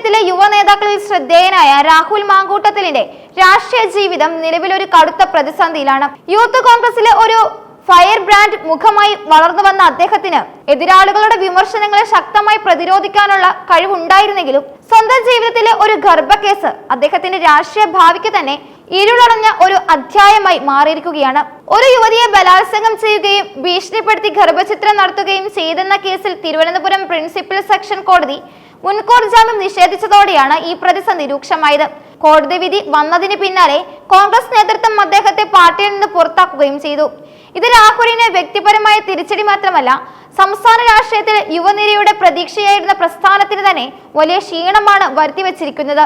രാഷ്ട്രീയത്തിലെ യുവ നേതാക്കളിൽ ശ്രദ്ധേയനായ രാഹുൽ മാങ്കൂട്ടത്തിലിന്റെ രാഷ്ട്രീയ ജീവിതം നിലവിലൊരു കടുത്ത പ്രതിസന്ധിയിലാണ്. യൂത്ത് കോൺഗ്രസിലെ ഒരു ഫയർ ബ്രാൻഡ് മുഖമായി വളർന്നു വന്ന അദ്ദേഹത്തിന് എതിരാളികളുടെ വിമർശനങ്ങളെ ശക്തമായി പ്രതിരോധിക്കാനുള്ള കഴിവുണ്ടായിരുന്നെങ്കിലും സ്വന്തം ജീവിതത്തിലെ ഒരു ഗർഭക്കേസ് അദ്ദേഹത്തിന്റെ രാഷ്ട്രീയ ഭാവിക്ക് തന്നെ ഇരുളടഞ്ഞ ഒരു അധ്യായമായി മാറിയിരിക്കുകയാണ്. ഒരു യുവതിയെ ബലാത്സംഗം ചെയ്യുകയും ഭീഷണിപ്പെടുത്തി ഗർഭചിത്രം നടത്തുകയും ചെയ്തെന്ന കേസിൽ തിരുവനന്തപുരം പ്രിൻസിപ്പൽ സെക്ഷൻ കോടതി മുൻകൂർ ജാമ്യം നിഷേധിച്ചതോടെയാണ് ഈ പ്രതിസന്ധി രൂക്ഷമായത്. കോടതി വിധി വന്നതിന് പിന്നാലെ കോൺഗ്രസ് നേതൃത്വം അദ്ദേഹത്തെ പാർട്ടിയിൽ നിന്ന് പുറത്താക്കുകയും ചെയ്തു. ഇത് രാഹുലിനെ വ്യക്തിപരമായ തിരിച്ചടി മാത്രമല്ല സംസ്ഥാന രാഷ്ട്രീയത്തിൽ യുവനിരയുടെ പ്രതീക്ഷയായിരുന്ന പ്രസ്ഥാനത്തിന് തന്നെ വലിയ ക്ഷീണമാണ് വരുത്തിവെച്ചിരിക്കുന്നത്.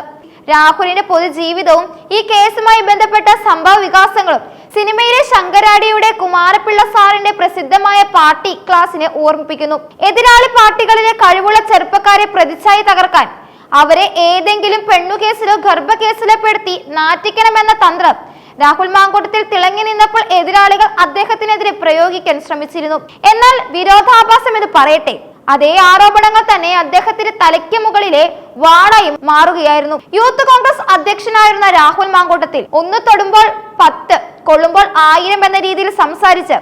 രാഹുലിന്റെ പൊതുജീവിതവും ഈ കേസുമായി ബന്ധപ്പെട്ട സംഭവ വികാസങ്ങളും സിനിമയിലെ ശങ്കരാടിയുടെ കുമാരപിള്ള സാറിന്റെ പ്രസിദ്ധമായ പാർട്ടി ക്ലാസിനെ ഓർമ്മിപ്പിക്കുന്നു. എതിരാളി പാർട്ടികളിലെ കഴിവുള്ള ചെറുപ്പക്കാരെ പ്രതിച്ഛായി തകർക്കാൻ അവരെ ഏതെങ്കിലും പെണ്ണുകേസിലോ ഗർഭകേസിലോ പെടുത്തി നാറ്റിക്കണമെന്ന തന്ത്രം രാഹുൽ മാങ്കൂട്ടത്തിൽ തിളങ്ങി നിന്നപ്പോൾ എതിരാളികൾ അദ്ദേഹത്തിനെതിരെ പ്രയോഗിക്കാൻ ശ്രമിച്ചിരുന്നു. എന്നാൽ വിരോധാഭാസം ഇത് പറയട്ടെ അതേ ആരോപണങ്ങൾ തന്നെ അദ്ദേഹത്തിന്റെ തലയ്ക്ക് മുകളിലെ വാളയും മാറുകയായിരുന്നു. യൂത്ത് കോൺഗ്രസ് അധ്യക്ഷനായിരുന്ന രാഹുൽ മാങ്കൂട്ടത്തിൽ ഒന്ന് തൊടുമ്പോൾ പത്ത് കൊള്ളുമ്പോൾ ആയിരം എന്ന രീതിയിൽ സംസാരിച്ച്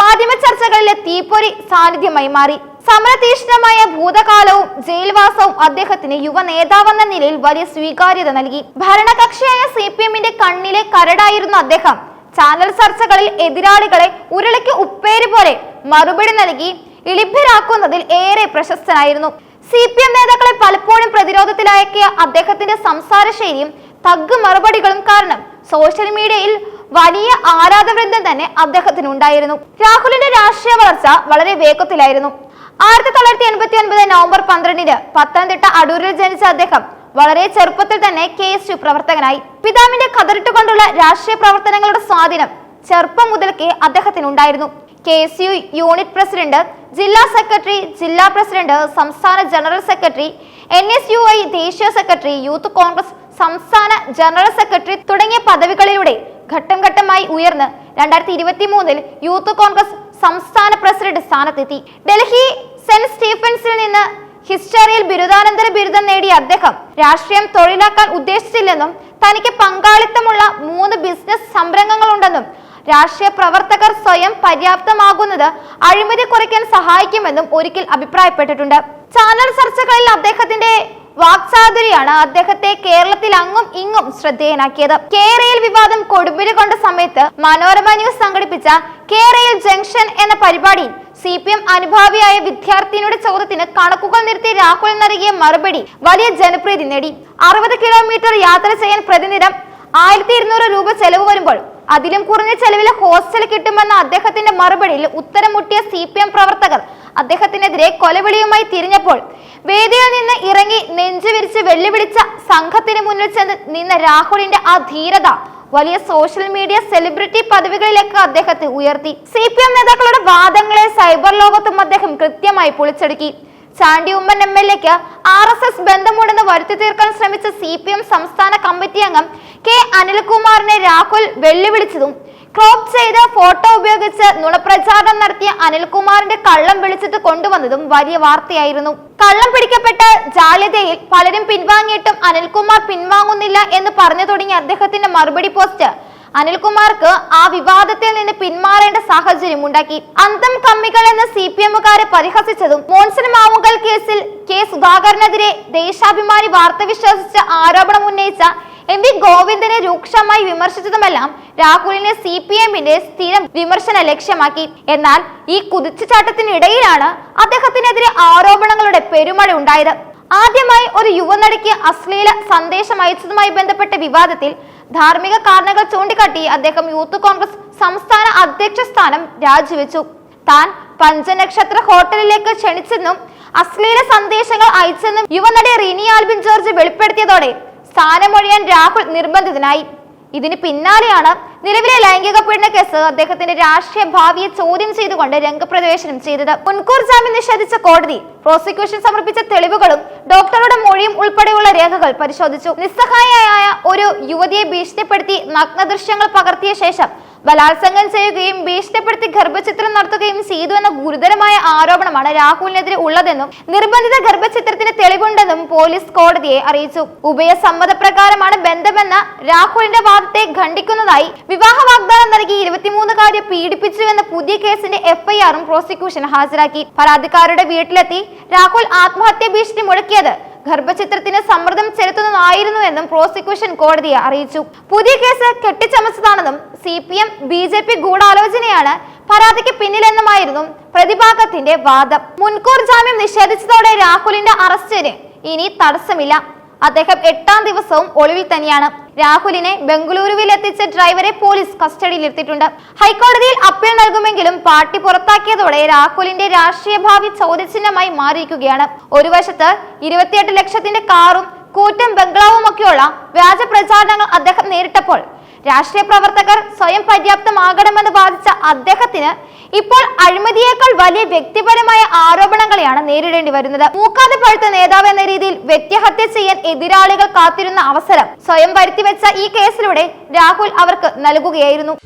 മാധ്യമ ചർച്ചകളിലെ തീപ്പൊരി സാന്നിധ്യമായി മാറി. സമരതീഷ്ണമായ ഭൂതകാലവും ജയിൽവാസവും അദ്ദേഹത്തിന് യുവ നേതാവെന്ന നിലയിൽ വലിയ സ്വീകാര്യത നൽകി. ഭരണകക്ഷിയായ സി പി എമ്മിന്റെ കണ്ണിലെ കരടായിരുന്നു അദ്ദേഹം. ചാനൽ ചർച്ചകളിൽ എതിരാളികളെ ഉരുളയ്ക്ക് ഉപ്പേരി പോലെ മറുപടി നൽകി ഇളിഭ്യരാക്കുന്നതിൽ ഏറെ പ്രശസ്തനായിരുന്നു. സി പി എം നേതാക്കളെ പലപ്പോഴും പ്രതിരോധത്തിലാക്കിയ അദ്ദേഹത്തിന്റെ സംസാര ശൈലിയും തഗ് മറുപടികളും കാരണം സോഷ്യൽ മീഡിയയിൽ വലിയ ആരാധവൃന്ദം തന്നെ അദ്ദേഹത്തിന് ഉണ്ടായിരുന്നു രാഹുലിന്റെ രാഷ്ട്രീയ വളർച്ച വളരെ വേഗത്തിലായിരുന്നു. ആയിരത്തി തൊള്ളായിരത്തി എൺപത്തി ഒൻപത് നവംബർ പന്ത്രണ്ടിന് പത്തനംതിട്ട അടൂരിൽ ജനിച്ച അദ്ദേഹം വളരെ ചെറുപ്പത്തിൽ തന്നെ കെ എസ് യു പ്രവർത്തകനായി. പിതാവിന്റെ കതിരിട്ടുകൊണ്ടുള്ള രാഷ്ട്രീയ പ്രവർത്തനങ്ങളുടെ സ്വാധീനം ചെറുപ്പം മുതൽക്കേ അദ്ദേഹത്തിനുണ്ടായിരുന്നു. K S U unit president ജില്ലാ സെക്രട്ടറി ജില്ലാ പ്രസിഡന്റ് സംസ്ഥാന general secretary N S U I ദേശീയ സെക്രട്ടറി യൂത്ത് കോൺഗ്രസ് സംസ്ഥാന ജനറൽ സെക്രട്ടറി തുടങ്ങിയ പദവികളിലൂടെ ഘട്ടം ഘട്ടമായി ഉയർന്ന് രണ്ടായിരത്തി ഇരുപത്തി മൂന്നിൽ യൂത്ത് കോൺഗ്രസ് സംസ്ഥാന പ്രസിഡന്റ് സ്ഥാനത്തെത്തി. ഡൽഹി സെന്റ് സ്റ്റീഫൻസിൽ നിന്ന് ഹിസ്റ്ററിയിൽ ബിരുദാനന്തര ബിരുദം നേടിയ അദ്ദേഹം രാഷ്ട്രീയം തൊഴിലാക്കാൻ ഉദ്ദേശിച്ചില്ലെന്നും തനിക്ക് പങ്കാളിത്തമുള്ള മൂന്ന് ബിസിനസ് സംരംഭങ്ങളുണ്ടെന്നും രാഷ്ട്രീയ പ്രവർത്തകർ സ്വയം പര്യാപ്തമാകുന്നത് അഴിമതി കുറയ്ക്കാൻ സഹായിക്കുമെന്നും ഒരിക്കൽ അഭിപ്രായപ്പെട്ടിട്ടുണ്ട്. ചാനൽ ചർച്ചകളിൽ അദ്ദേഹത്തിന്റെ വാക്ചാതുരിയാണ് അദ്ദേഹത്തെ കേരളത്തിൽ അങ്ങും ഇങ്ങും ശ്രദ്ധേയനാക്കിയത്. കേരയിൽ വിവാദം കൊടുമ്പിരി കൊണ്ട സമയത്ത് മനോരമ ന്യൂസ് സംഘടിപ്പിച്ച കേരയിൽ ജംഗ്ഷൻ എന്ന പരിപാടിയിൽ സി പി എം അനുഭാവിയായ വിദ്യാർത്ഥിനിയുടെ ചോദ്യത്തിന് കണക്കുകൾ നിർത്തി രാഹുൽ നൽകിയ മറുപടി വലിയ ജനപ്രീതി നേടി. അറുപത് കിലോമീറ്റർ യാത്ര ചെയ്യാൻ പ്രതിദിനം ആയിരത്തി ഇരുന്നൂറ് രൂപ ചെലവ് വരുമ്പോൾ അതിലും കുറഞ്ഞ ചെലവിൽ ഹോസ്റ്റൽ കിട്ടുമെന്ന അദ്ദേഹത്തിന്റെ മറുപടിയിൽ ഉത്തരം മുട്ടിയ സി പി എം പ്രവർത്തകർ അദ്ദേഹത്തിനെതിരെ കൊലവിളിയുമായി തിരിഞ്ഞപ്പോൾ വേദിയിൽ നിന്ന് ഇറങ്ങി നെഞ്ചുവിരിച്ച് വെല്ലുവിളിച്ച സംഘത്തിന് മുന്നിൽ ചെന്ന് നിന്ന രാഹുലിന്റെ ആ ധീരത വലിയ സോഷ്യൽ മീഡിയ സെലിബ്രിറ്റി പദവികളിലേക്ക് അദ്ദേഹത്തെ ഉയർത്തി. സി പി എം നേതാക്കളുടെ വാദങ്ങളെ സൈബർ ലോകത്തും അദ്ദേഹം കൃത്യമായി പൊളിച്ചടുക്കി. ചാണ്ടി ഉമ്മൻ എം എൽ എക്ക് ആർ എസ് എസ് ബന്ധമുണ്ടെന്ന് വരുത്തി തീർക്കാൻ ശ്രമിച്ച സി പി എം സംസ്ഥാന കമ്മിറ്റി അംഗം കെ അനിൽകുമാറിനെ രാഹുൽ വെല്ലുവിളിച്ചതും ക്രോപ്പ് ചെയ്ത് ഫോട്ടോ ഉപയോഗിച്ച് നുണപ്രചാരണം നടത്തിയ അനിൽകുമാറിന്റെ കള്ളം വിളിച്ചിട്ട് കൊണ്ടുവന്നതും വലിയ വാർത്തയായിരുന്നു. കള്ളം പിടിക്കപ്പെട്ട ജാലതയിൽ പലരും പിൻവാങ്ങിയിട്ടും അനിൽകുമാർ പിൻവാങ്ങുന്നില്ല എന്ന് പറഞ്ഞു തുടങ്ങിയ അദ്ദേഹത്തിന്റെ മറുപടി പോസ്റ്റ് അനിൽകുമാർക്ക് ആ വിവാദത്തിൽ നിന്ന് പിന്മാറേണ്ട സാഹചര്യം ഉണ്ടാക്കി. അന്തം കമ്മികൾ എന്ന് സി പി എമ്മുകാരെ പരിഹസിച്ചതും മോൺസൺ മാവുങ്കൽ കേസിൽ കെ സുധാകരനെതിരെ ദേശാഭിമാനി വാർത്ത വിശ്വസിച്ച് ആരോപണം ഉന്നയിച്ച എം വി ഗോവിന്ദനെ രൂക്ഷമായി വിമർശിച്ചതുമെല്ലാം രാഹുലിനെ സി പി എമ്മിന്റെ സ്ഥിരം വിമർശന ലക്ഷ്യമാക്കി. എന്നാൽ ഈ കുതിച്ചുചാട്ടത്തിനിടയിലാണ് അദ്ദേഹത്തിനെതിരെ ആരോപണങ്ങളുടെ പെരുമഴ ഉണ്ടായത്. ആദ്യമായി ഒരു യുവനടിക്ക് അശ്ലീല സന്ദേശം അയച്ചതുമായി ബന്ധപ്പെട്ട വിവാദത്തിൽ ധാർമ്മിക കാരണങ്ങൾ ചൂണ്ടിക്കാട്ടി അദ്ദേഹം യൂത്ത് കോൺഗ്രസ് സംസ്ഥാന അധ്യക്ഷ സ്ഥാനം രാജിവെച്ചു. താൻ പഞ്ചനക്ഷത്ര ഹോട്ടലിലേക്ക് ക്ഷണിച്ചെന്നും അശ്ലീല സന്ദേശങ്ങൾ അയച്ചെന്നും യുവനടി റിനി ആൽബിൻ ജോർജ് വെളിപ്പെടുത്തിയതോടെ സ്ഥാനമൊഴിയാൻ രാഹുൽ നിർബന്ധിതനായി. ഇതിന് പിന്നാലെയാണ് നിലവിലെ ലൈംഗിക പീഡന കേസ് അദ്ദേഹത്തിന്റെ രാഷ്ട്രീയ ഭാവിയെ ചോദ്യം ചെയ്തുകൊണ്ട് രംഗപ്രവേശനം ചെയ്തത് മുൻകൂർ ജാമ്യം നിഷേധിച്ച കോടതി. പ്രോസിക്യൂഷൻ സമർപ്പിച്ച തെളിവുകളും ഡോക്ടറുടെ മൊഴിയും ഉൾപ്പെടെയുള്ള രേഖകൾ പരിശോധിച്ചു. നിസ്സഹായയായ ഒരു യുവതിയെ ഭീഷണിപ്പെടുത്തി നഗ്ന ദൃശ്യങ്ങൾ പകർത്തിയ ശേഷം ബലാത്സംഗം ചെയ്യുകയും ഭീഷണിപ്പെടുത്തി ഗർഭചിത്രം നടത്തുകയും ചെയ്തു എന്ന ഗുരുതരമായ ആരോപണമാണ് രാഹുലിനെതിരെ ഉള്ളതെന്നും നിർബന്ധിത ഗർഭചിത്രത്തിന് തെളിവുണ്ടെന്നും പോലീസ് കോടതിയെ അറിയിച്ചു. ഉഭയസമ്മതപ്രകാരമാണ് ബന്ധമെന്ന രാഹുലിന്റെ വാദത്തെ ഖണ്ഡിക്കുന്നതായി വിവാഹ വാഗ്ദാനം നൽകി ഇരുപത്തിമൂന്നുകാരെ പീഡിപ്പിച്ചു എന്ന പുതിയ കേസിന്റെ എഫ്ഐആറും പ്രോസിക്യൂഷൻ ഹാജരാക്കി. പരാതിക്കാരുടെ വീട്ടിലെത്തി രാഹുൽ ആത്മഹത്യ ഭീഷണി മുഴക്കിയത് ഗർഭചിത്രത്തിന് സമ്മർദ്ദം ചെലുത്തുന്നതായിരുന്നുവെന്നും പ്രോസിക്യൂഷൻ കോടതിയെ അറിയിച്ചു. പുതിയ case കെട്ടിച്ചമച്ചതാണെന്നും C P M B J P ഗൂഢാലോചനയാണ് പരാതിക്ക് പിന്നിലെന്നുമായിരുന്നു പ്രതിഭാഗത്തിന്റെ വാദം. മുൻകൂർ ജാമ്യം നിഷേധിച്ചതോടെ രാഹുലിന്റെ അറസ്റ്റിന് ഇനി തടസ്സമില്ല. അദ്ദേഹം എട്ടാം ദിവസവും ഒളിവിൽ തന്നെയാണ്. രാഹുലിനെ ബംഗളൂരുവിൽ എത്തിച്ച ഡ്രൈവറെ പോലീസ് കസ്റ്റഡിയിലെടുത്തിട്ടുണ്ട്. ഹൈക്കോടതിയിൽ അപ്പീൽ നൽകുമെങ്കിലും പാർട്ടി പുറത്താക്കിയതോടെ രാഹുലിന്റെ രാഷ്ട്രീയ ഭാവി ചോദ്യചിഹ്നമായി മാറിയിരിക്കുകയാണ്. ഒരു വശത്ത് ഇരുപത്തിയെട്ട് ലക്ഷത്തിന്റെ കാറും കൂറ്റൻ ബംഗ്ലാവുമൊക്കെയുള്ള വ്യാജ പ്രചാരണങ്ങൾ അദ്ദേഹം നേരിട്ടപ്പോൾ രാഷ്ട്രീയ പ്രവർത്തകർ സ്വയം പര്യാപ്തമാകണമെന്ന് വാദിച്ച അദ്ദേഹത്തിന് ഇപ്പോൾ അഴിമതിയേക്കാൾ വലിയ വ്യക്തിപരമായ ആരോപണങ്ങളെയാണ് നേരിടേണ്ടി വരുന്നത്. മൂക്കാതെ പഴുത്ത നേതാവ് എന്ന രീതിയിൽ വ്യക്തിഹത്യ ചെയ്യാൻ എതിരാളികൾ കാത്തിരുന്ന അവസരം സ്വയം വരുത്തിവെച്ച ഈ കേസിലൂടെ രാഹുൽ അവർക്ക് നൽകുകയായിരുന്നു.